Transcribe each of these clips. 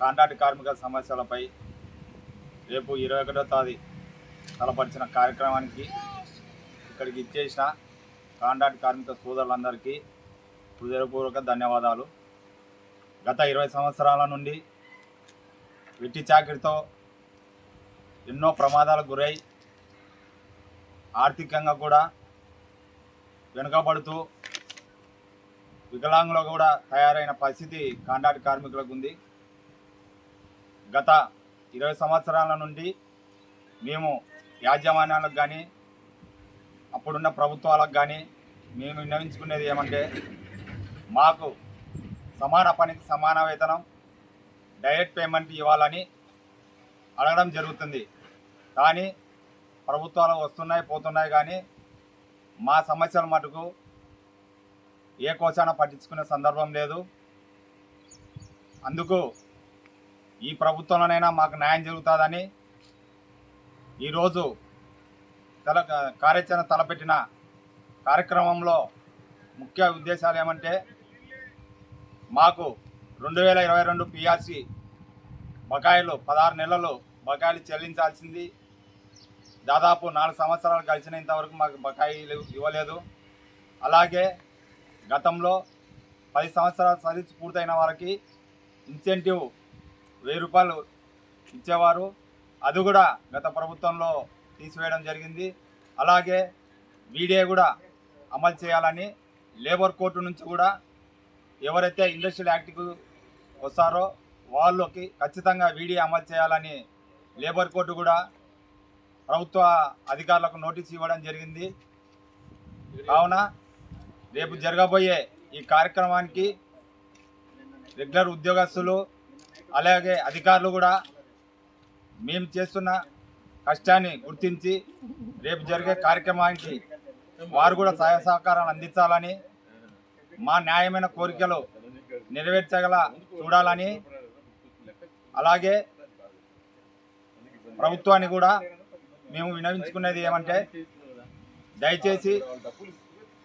Contract కార్మిక సమస్యలపై రేపు ఇరవై ఒకటో తేదీ తలపరిచిన కార్యక్రమానికి ఇక్కడికి ఇచ్చేసిన కాంట్రాక్ట్ కార్మిక సోదరులందరికీ హృదయపూర్వక ధన్యవాదాలు. గత ఇరవై సంవత్సరాల నుండి వెట్టి చాకిరితో ఎన్నో ప్రమాదాలకు గురై ఆర్థికంగా కూడా వెనుకబడుతూ వికలాంగులు కూడా తయారైన పరిస్థితి కాంట్రాక్ట్ కార్మికులకు ఉంది. గత ఇరవై సంవత్సరాల నుండి మేము యాజమాన్యాలకు కానీ అప్పుడున్న ప్రభుత్వాలకు కానీ మేము విన్నవించుకునేది ఏమంటే మాకు సమాన పనికి సమాన వేతనం డైరెక్ట్ పేమెంట్ ఇవ్వాలని అడగడం జరుగుతుంది. కానీ ప్రభుత్వాలు వస్తున్నాయి పోతున్నాయి కానీ మా సమస్యల మటుకు ఏ కోశాన పట్టించుకునే సందర్భం లేదు. అందుకు ఈ ప్రభుత్వంలోనైనా మాకు న్యాయం జరుగుతుందని ఈరోజు తల కార్యాచరణ తలపెట్టిన కార్యక్రమంలో ముఖ్య ఉద్దేశాలు ఏమంటే మాకు రెండు వేల ఇరవై రెండు పిఆర్సి బకాయిలు పదహారు నెలలు బకాయిలు చెల్లించాల్సింది. దాదాపు నాలుగు సంవత్సరాలు గడిచినంత ఇంతవరకు మాకు బకాయిలు ఇవ్వలేదు. అలాగే గతంలో పది సంవత్సరాల సర్వీస్ పూర్తయిన వారికి ఇన్సెంటివ్ వెయ్యి రూపాయలు ఇచ్చేవారు. అది కూడా గత ప్రభుత్వంలో తీసివేయడం జరిగింది. అలాగే వీడియో కూడా అమలు చేయాలని లేబర్ కోర్టు నుంచి కూడా ఎవరైతే ఇండస్ట్రియల్ యాక్ట్కు వస్తారో వాళ్ళకి ఖచ్చితంగా వీడియో అమలు చేయాలని లేబర్ కోర్టు కూడా ప్రభుత్వ అధికారులకు నోటీస్ ఇవ్వడం జరిగింది. కావున రేపు జరగబోయే ఈ కార్యక్రమానికి రెగ్యులర్ ఉద్యోగస్తులు అలాగే అధికారులు కూడా మేము చేస్తున్న కష్టాన్ని గుర్తించి రేపు జరిగే కార్యక్రమానికి వారు కూడా సహాయ సహకారాలు అందించాలని మా న్యాయమైన కోరికలు నెరవేర్చగల చూడాలని అలాగే ప్రభుత్వాన్ని కూడా మేము వినవించుకునేది ఏమంటే దయచేసి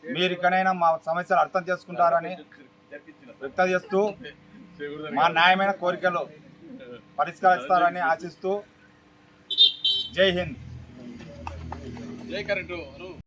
మీరు ఇకనైనా మా సమస్యలు అర్థం చేసుకుంటారని వ్యక్తం చేస్తూ మా న్యాయమైన కోరికలు పరిష్కరిస్తారని ఆశిస్తూ జై హింద్. జై కరెంటు